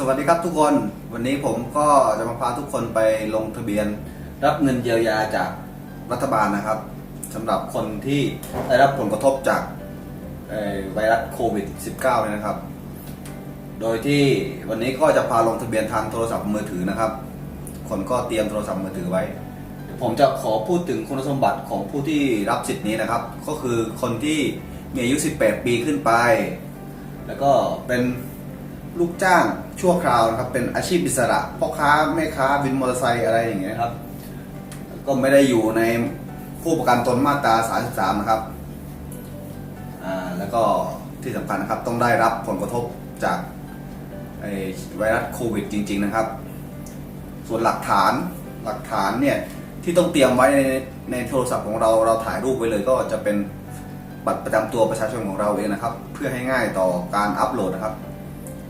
สวัสดีครับทุกคนวันนี้ผมก็จะมาพาทุกคนไปลงทะเบียน รับเงินเยียวยาจากรัฐบาลนะครับสำหรับคนที่ได้รับผลกระทบจากไวรัสโควิด -19 เนี่ยนะครับ โดยที่วันนี้ก็จะพาลงทะเบียนทางโทรศัพท์มือถือนะครับ คนก็เตรียมโทรศัพท์มือถือไว้ ผมจะขอพูดถึงคุณสมบัติของผู้ที่รับสิทธินี้นะครับ ก็คือคนที่มีอายุ 18 ปีขึ้นไป แล้วก็เป็น ลูกจ้างชั่วคราวนะครับ เป็นอาชีพอิสระพ่อค้าแม่ค้าวินมอเตอร์ไซค์อะไรอย่างเงี้ยครับ ก็ไม่ได้อยู่ในผู้ประกันตนมาตรา 33 นะครับอ่าแล้วก็ที่สำคัญนะครับต้องได้รับผลกระทบจากไอ้ไวรัสโควิดจริง ๆ นะครับ ส่วนหลักฐานหลักฐานเนี่ยที่ต้องเตรียมไว้ในในโทรศัพท์ของเราเราถ่ายรูปไว้เลยก็จะเป็นบัตรประจำตัวประชาชนของเราเองนะครับ เพื่อให้ง่ายต่อการอัปโหลดนะครับ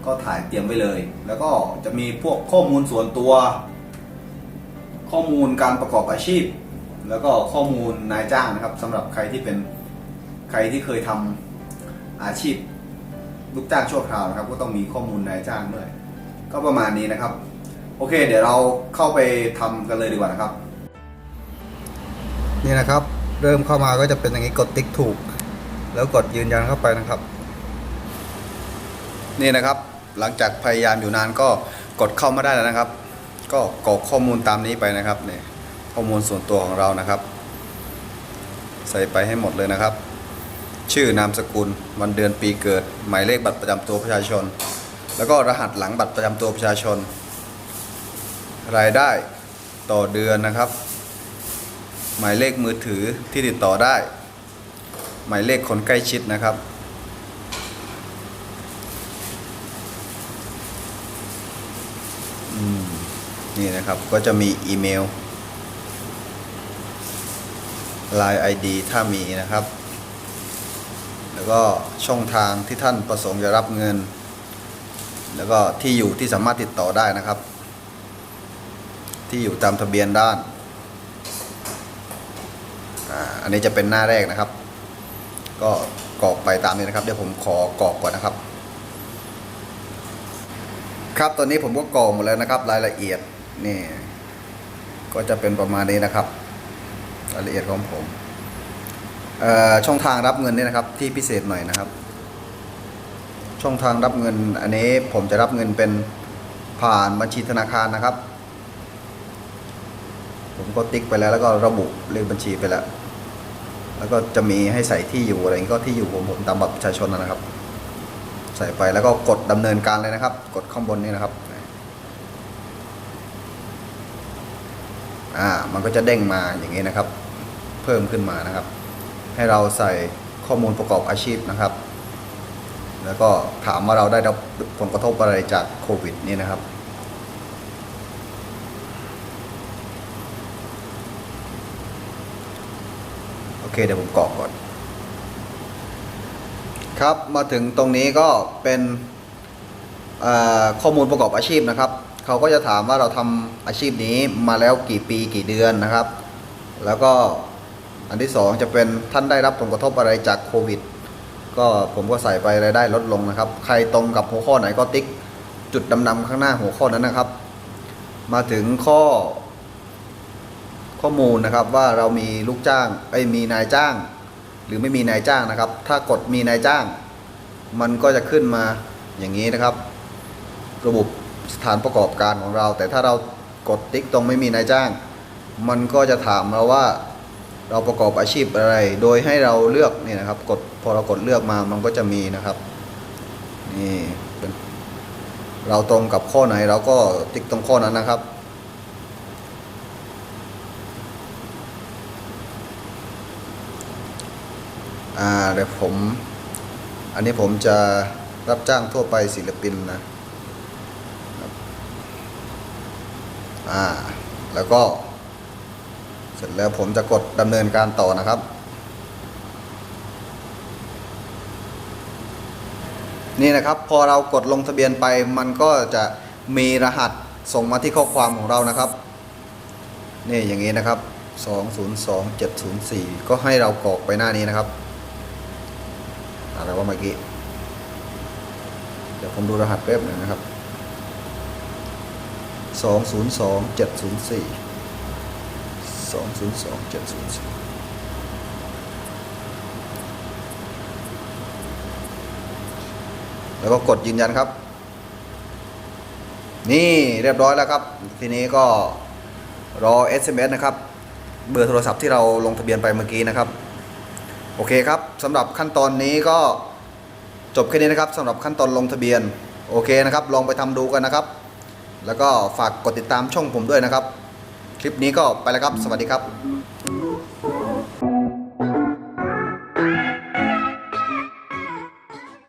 ก็ถ่ายเตรียมไว้เลย แล้วก็จะมีพวกข้อมูลส่วนตัว ข้อมูลการประกอบอาชีพ แล้วก็ข้อมูลนายจ้างนะครับสำหรับใครที่เป็นใครที่เคยทำอาชีพลูกจ้างชั่วคราวนะครับ ก็ต้องมีข้อมูลนายจ้างด้วย ก็ประมาณนี้นะครับ โอเค เดี๋ยวเราเข้าไปทำกันเลยดีกว่านะครับ นี่นะครับ เริ่มเข้ามาก็จะเป็นอย่างนี้กดติ๊กถูก แล้วกดยืนยันเข้าไปนะครับ นี่นะครับ หลังจากพยายามอยู่นานก็กดเข้ามาได้แล้วนะครับ ก็กรอกข้อมูลตามนี้ไปนะครับเนี่ยข้อมูลส่วนตัวของเรานะครับ ใส่ไปให้หมดเลยนะครับ ชื่อนามสกุลวันเดือนปีเกิด หมายเลขบัตรประจำตัวประชาชน แล้วก็รหัสหลังบัตรประจำตัวประชาชน รายได้ต่อเดือนนะครับ หมายเลขมือถือที่ติดต่อได้ หมายเลขคนใกล้ชิดนะครับ อืม นี่นะครับก็จะมีอีเมล Line ID ถ้ามีนะครับ แล้วก็ช่องทางที่ท่านประสงค์จะรับเงิน แล้วก็ที่อยู่ที่สามารถติดต่อได้นะครับ ที่อยู่ตามทะเบียนด้านอันนี้จะเป็นหน้าแรกนะครับ ก็กรอกไปตามนี้นะครับ เดี๋ยวผมขอกรอกก่อนนะครับ ครับตอนนี้ผมก็กรอกหมดแล้วนะครับ รายละเอียดนี่ก็จะเป็นประมาณนี้นะครับ รายละเอียดของผมช่องทางรับเงินนี่นะครับ ที่พิเศษหน่อยนะครับ ช่องทางรับเงิน อันนี้ผมจะรับเงินเป็นผ่านบัญชีธนาคารนะครับ ผมก็ติ๊กไปแล้วแล้วก็ระบุเลขบัญชีไปแล้ว แล้วก็จะมีให้ใส่ที่อยู่อะไรอย่างงี้ก็ที่อยู่ผมผมตามบัตรประชาชนนะครับ ใส่ไปแล้วก็กดดำเนินการเลยนะครับ กดข้างบนนี้นะครับอ่ามันก็จะเด้งมาอย่างนี้นะครับ เพิ่มขึ้นมานะครับ ให้เราใส่ข้อมูลประกอบอาชีพนะครับ แล้วก็ถามว่าเราได้รับผลกระทบอะไรจากโควิดนี่นะครับโอเคเดี๋ยวผมกรอกก่อน ครับมาถึงตรงนี้ก็เป็นข้อมูลประกอบอาชีพนะครับ เขาก็จะถามว่าเราทำอาชีพนี้มาแล้วกี่ปีกี่เดือนนะครับ แล้วก็อันที่สองจะเป็นท่านได้รับผลกระทบอะไรจากโควิด ก็ผมก็ใส่ไปรายได้ลดลงนะครับ ใครตรงกับหัวข้อไหนก็ติ๊กจุดดำๆข้างหน้าหัวข้อนั้นนะครับ มาถึงข้อ ข้อมูลนะครับว่าเรามีลูกจ้างไอ้มีนายจ้าง หรือไม่มีนายจ้างนะครับ ถ้ากดมีนายจ้าง มันก็จะขึ้นมาอย่างนี้นะครับ ระบบสถานประกอบการของเรา แต่ถ้าเรากดติ๊กตรงไม่มีนายจ้าง มันก็จะถามเราว่าเราประกอบอาชีพอะไร โดยให้เราเลือกนี่นะครับ กดพอเรากดเลือกมามันก็จะมีนะครับนี่เราตรงกับข้อไหนเราก็ติ๊กตรงข้อนั้นนะครับ อ่าเดี๋ยวผม อันนี้ผมจะรับจ้างทั่วไปศิลปินนะอ่า แล้วก็ เสร็จแล้วผมจะกดดำเนินการต่อนะครับ นี่นะครับพอเรากดลงทะเบียนไปมันก็จะมีรหัสส่งมาที่ข้อความของเรานะครับ นี่อย่างนี้นะครับ 202704 ก็ให้เรากรอกไปหน้านี้นะครับ อะไรว่าเมื่อกี้ เดี๋ยวผมดูรหัสแป๊บหนึ่งนะครับสองศูนย์สองเจ็ดศูนย์สี่สองศูนย์สองเจ็ดศูนย์สี่แล้วก็กดยืนยันครับ นี่เรียบร้อยแล้วครับ ทีนี้ก็รอ SMS นะครับ เบอร์โทรศัพท์ที่เราลงทะเบียนไปเมื่อกี้นะครับ โอเคครับสำหรับขั้นตอนนี้ก็จบแค่นี้นะครับสำหรับขั้นตอนลงทะเบียนโอเคนะครับ ลองไปทำดูกันนะครับ แล้วก็ฝากกดติดตามช่องผมด้วยนะครับ คลิปนี้ก็ไปแล้วครับ สวัสดีครับ